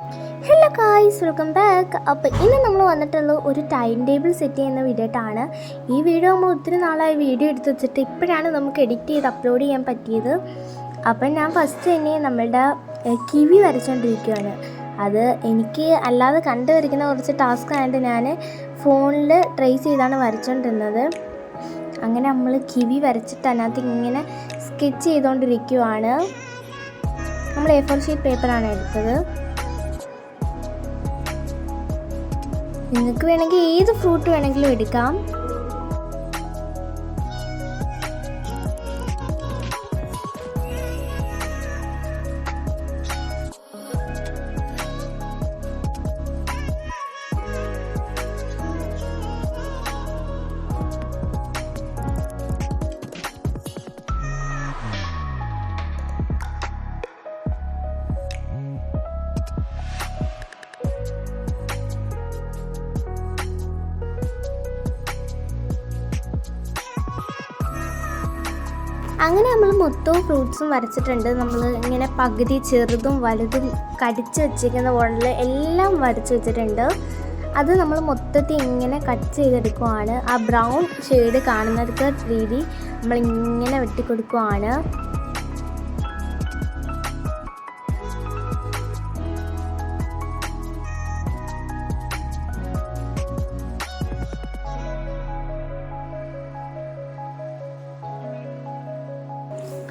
Hello guys welcome back അപ്പോൾ ഇന്ന് നമ്മൾ വന്നിട്ടുള്ള ഒരു ടൈം ടേബിൾ സെറ്റ് ചെയ്യുന്ന വീഡിയോട്ടാണ് ഈ വീഡിയോ നമ്മൾ ഒത്തിരി നാളായി വീഡിയോ എടുത്ത് വെച്ചിട്ട് ഇപ്പോഴാണ് നമുക്ക് എഡിറ്റ് ചെയ്ത് അപ്ലോഡ് ചെയ്യാൻ പറ്റിയത്. അപ്പം ഞാൻ ഫസ്റ്റ് തന്നെ നമ്മളുടെ കിവി വരച്ചുകൊണ്ടിരിക്കുകയാണ് അത് എനിക്ക് അല്ലാതെ കണ്ടു വരയ്ക്കുന്ന കുറച്ച് ടാസ്ക് ആയിട്ട് ഞാൻ ഫോണിൽ ട്രേസ് ചെയ്താണ് വരച്ചുകൊണ്ടിരുന്നത് അങ്ങനെ നമ്മൾ കിവി വരച്ചിട്ട് അതിനകത്ത് ഇങ്ങനെ സ്കെച്ച് ചെയ്തുകൊണ്ടിരിക്കുവാണ് നമ്മൾ എ ഫോർ ഷീറ്റ് പേപ്പറാണ് എടുത്തത്. നിങ്ങൾക്ക് വേണമെങ്കിൽ ഏത് ഫ്രൂട്ട് വേണമെങ്കിലും എടുക്കാം. അങ്ങനെ നമ്മൾ മൊത്തവും ഫ്രൂട്ട്സും വരച്ചിട്ടുണ്ട്. നമ്മൾ ഇങ്ങനെ പകുതി ചെറുതും വലുതും കടിച്ച് വെച്ചിരിക്കുന്ന മോഡൽ എല്ലാം വരച്ച് വെച്ചിട്ടുണ്ട്. അത് നമ്മൾ മൊത്തത്തിൽ ഇങ്ങനെ കട്ട് ചെയ്തെടുക്കുവാണ്. ആ ബ്രൗൺ ഷെയ്ഡ് കാണുന്നതൊക്കെ രീതി നമ്മൾ ഇങ്ങനെ വെട്ടിക്കൊടുക്കുവാണ്.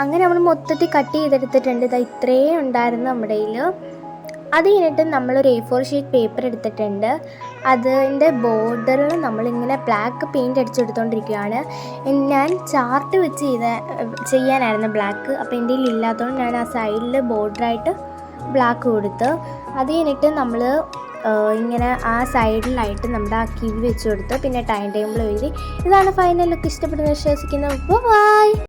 അങ്ങനെ നമ്മൾ മൊത്തത്തിൽ കട്ട് ചെയ്തെടുത്തിട്ടുണ്ട്. ഇതാ ഇത്രയും ഉണ്ടായിരുന്നു നമ്മുടെ കയ്യിൽ അത് കഴിഞ്ഞിട്ട് നമ്മളൊരു എ ഫോർ ഷീറ്റ് പേപ്പർ എടുത്തിട്ടുണ്ട്. അതിന്റെ ബോർഡറിൽ നമ്മളിങ്ങനെ ബ്ലാക്ക് പെയിന്റ് അടിച്ചെടുത്തുകൊണ്ടിരിക്കുകയാണ് ഞാൻ ചാർട്ട് വെച്ച് ചെയ്ത ചെയ്യാനായിരുന്നു ബ്ലാക്ക് അപ്പോൾ എന്റെ കയ്യിൽ ഇല്ലാത്തതുകൊണ്ട് ഞാൻ ആ സൈഡിൽ ബോർഡറായിട്ട് ബ്ലാക്ക് കൊടുത്ത് അത് കഴിഞ്ഞിട്ട് നമ്മൾ ഇങ്ങനെ ആ സൈഡിലായിട്ട് നമ്മുടെ ആ കിവി വെച്ച് കൊടുത്ത് പിന്നെ ടൈം ടേബിൾ എഴുതി. ഇതാണ് ഫൈനൽ ലുക്ക് ഇഷ്ടപ്പെടുന്ന വിശ്വസിക്കുന്നത് ബൈ